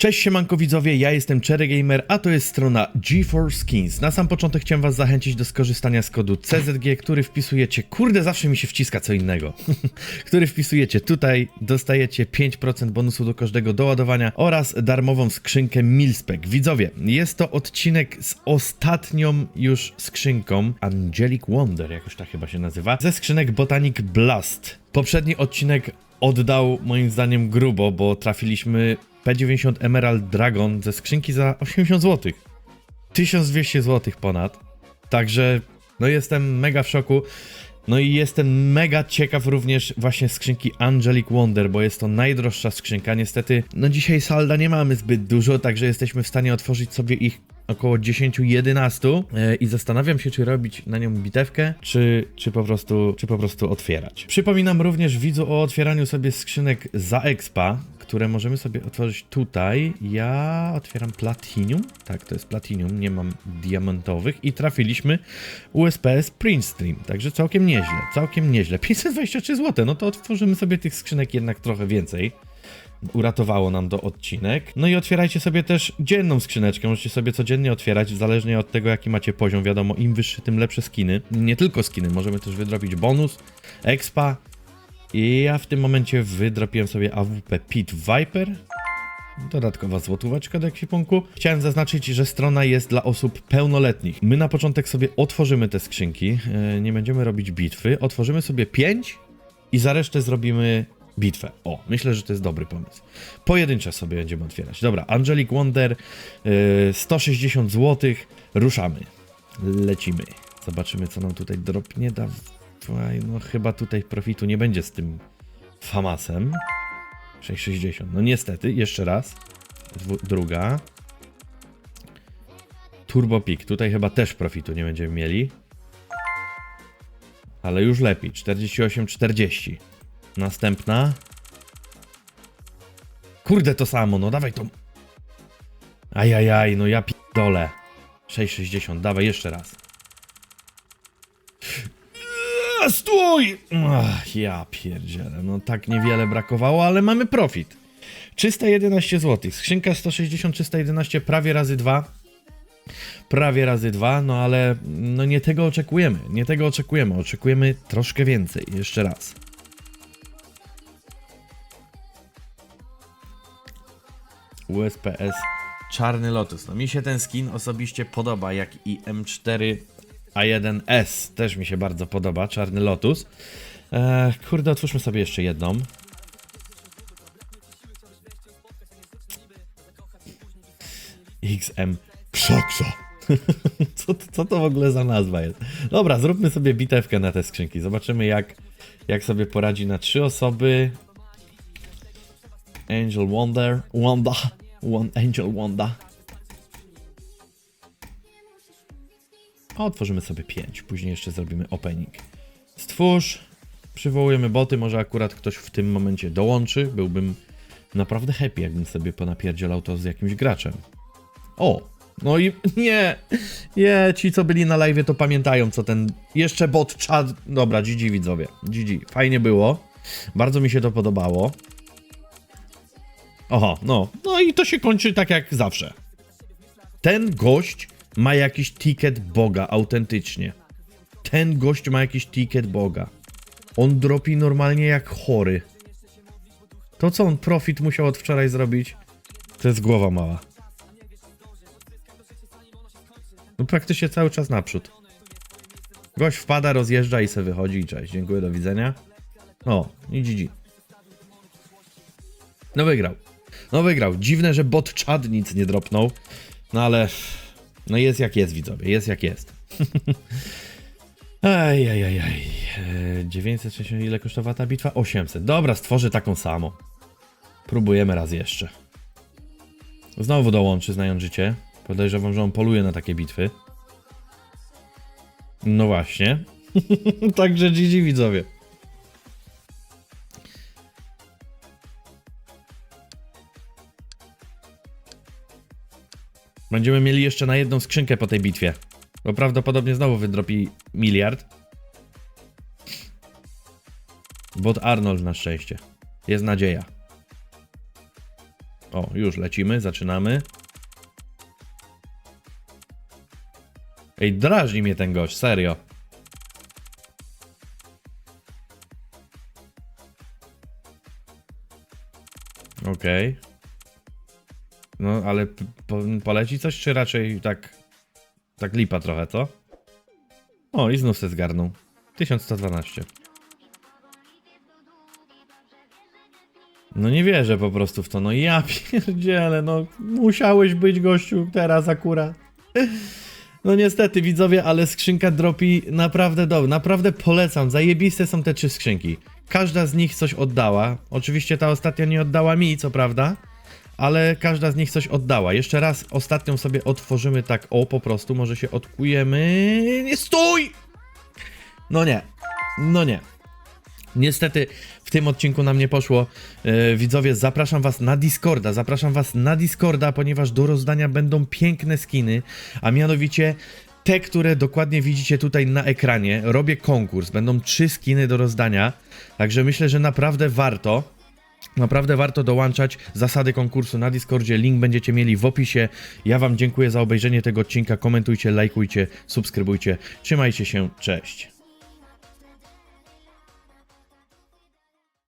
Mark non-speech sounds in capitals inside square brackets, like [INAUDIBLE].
Cześć siemanko widzowie, ja jestem Cherry Gamer, a to jest strona GeForce Skins. Na sam początek chciałem was zachęcić do skorzystania z kodu CZG, który wpisujecie, kurde zawsze mi się wciska co innego, [LAUGHS] który wpisujecie tutaj, dostajecie 5% bonusu do każdego doładowania oraz darmową skrzynkę Milspec. Widzowie, jest to odcinek z ostatnią już skrzynką Angelic Wonder, jakoś tak chyba się nazywa, ze skrzynek Botanic Blast. Poprzedni odcinek oddał moim zdaniem grubo, bo trafiliśmy P90 Emerald Dragon ze skrzynki za 80 zł. 1200 zł ponad. Także no jestem mega w szoku. No i jestem mega ciekaw również właśnie skrzynki Angelic Wonder, bo jest to najdroższa skrzynka. Niestety, no dzisiaj salda nie mamy zbyt dużo, także jesteśmy w stanie otworzyć sobie ich około 10-11 e, i zastanawiam się, czy robić na nią bitewkę, czy, czy, po prostu, czy po prostu otwierać. Przypominam również widzu o otwieraniu sobie skrzynek za expa, które możemy sobie otworzyć tutaj. Ja otwieram Platinum. Tak, to jest Platinum, nie mam diamentowych. I trafiliśmy USPS Print Stream. Także całkiem nieźle, całkiem nieźle. [LAUGHS] 523 zł, no to otworzymy sobie tych skrzynek jednak trochę więcej. Uratowało nam to odcinek. No i otwierajcie sobie też dzienną skrzyneczkę. Możecie sobie codziennie otwierać, zależnie od tego, jaki macie poziom. Wiadomo, im wyższy, tym lepsze skiny. Nie tylko skiny, możemy też wydrobić bonus, expa, i ja w tym momencie wydropiłem sobie AWP Pit Viper. Dodatkowa złotóweczka do ekwipunku. Chciałem zaznaczyć, że strona jest dla osób pełnoletnich. My na początek sobie otworzymy te skrzynki. e, Nie będziemy robić bitwy. Otworzymy sobie 5 i za resztę zrobimy bitwę. O, myślę, że to jest dobry pomysł. Pojedyncze sobie będziemy otwierać. Dobra, Angelic Wonder, e, 160 zł. Ruszamy. Lecimy. Zobaczymy, co nam tutaj dropnie. Da No chyba tutaj profitu nie będzie z tym Famasem. 6,60. No niestety, jeszcze raz. Dwu, druga. Turbo Peak. Tutaj chyba też profitu nie będziemy mieli. Ale już lepiej. 48,40. Następna. Kurde, to samo. No dawaj to. Ajajaj, no ja dole. 6,60. Dawaj jeszcze raz. A, Stój! Ach, ja pierdzielę, no tak niewiele brakowało, ale mamy profit. 311 zł, skrzynka 160, 311, prawie razy 2. Prawie razy 2, no ale no nie tego oczekujemy, nie tego oczekujemy, oczekujemy troszkę więcej, jeszcze raz. USPS Czarny Lotus. No mi się ten skin osobiście podoba, jak i M4 a1S też mi się bardzo podoba, Czarny Lotus. Eee, kurde, otwórzmy sobie jeszcze jedną. XM Krzaksa. [LAUGHS] co, co to w ogóle za nazwa jest? Dobra, zróbmy sobie bitewkę na te skrzynki. Zobaczymy jak, jak sobie poradzi na trzy osoby. Angel Wonder. Wanda. One Angel Wanda. A otworzymy sobie 5. Później jeszcze zrobimy opening. Stwórz. Przywołujemy boty. Może akurat ktoś w tym momencie dołączy. Byłbym naprawdę happy, jakbym sobie ponapierdzielał to z jakimś graczem. O! No i [LAUGHS] nie! Nie, ci co byli na live to pamiętają co ten jeszcze bot chat. Dobra, GG widzowie. GG. Fajnie było. Bardzo mi się to podobało. Aha, no. No i to się kończy tak jak zawsze. Ten gość ma jakiś ticket Boga, autentycznie. Ten gość ma jakiś ticket Boga. On dropi normalnie jak chory. To co on profit musiał od wczoraj zrobić? To jest głowa mała. No praktycznie cały czas naprzód. Gość wpada, rozjeżdża i se wychodzi cześć. Dziękuję, do widzenia. O, i GG. No wygrał. No wygrał. Dziwne, że bot Chad nic nie dropnął. No ale... No jest jak jest, widzowie. Jest jak jest. Ej, ej, ej, ej. E, 960, ile kosztowała ta bitwa? 800. Dobra, stworzę taką samą. Próbujemy raz jeszcze. Znowu dołączy, znając życie. Podejrzewam, że on poluje na takie bitwy. No właśnie. [LAUGHS] Także GG widzowie. Będziemy mieli jeszcze na jedną skrzynkę po tej bitwie. Bo prawdopodobnie znowu wydropi miliard. Bot Arnold na szczęście. Jest nadzieja. O, już lecimy, zaczynamy. Ej, drażni mnie ten gość, serio. Okej. No, ale po, poleci coś, czy raczej tak... Tak lipa trochę, co? O, i znów se zgarnął. 1112. No nie wierzę po prostu w to, no ja [LAUGHS] pierdzielę, no musiałeś być gościu teraz akurat. No niestety widzowie, ale skrzynka dropi naprawdę dobra, naprawdę polecam, zajebiste są te trzy skrzynki. Każda z nich coś oddała, oczywiście ta ostatnia nie oddała mi, co prawda, ale każda z nich coś oddała. Jeszcze raz ostatnią sobie otworzymy tak, o po prostu, może się odkujemy, nie stój! No nie, no nie. Niestety w tym odcinku nam nie poszło. E, widzowie, zapraszam was na Discorda. Zapraszam was na Discorda, ponieważ do rozdania będą piękne skiny, a mianowicie te, które dokładnie widzicie tutaj na ekranie. Robię konkurs. Będą trzy skiny do rozdania. Także myślę, że naprawdę warto. Naprawdę warto dołączać zasady konkursu na Discordzie. Link będziecie mieli w opisie. Ja Wam dziękuję za obejrzenie tego odcinka. Komentujcie, lajkujcie, subskrybujcie. Trzymajcie się, cześć.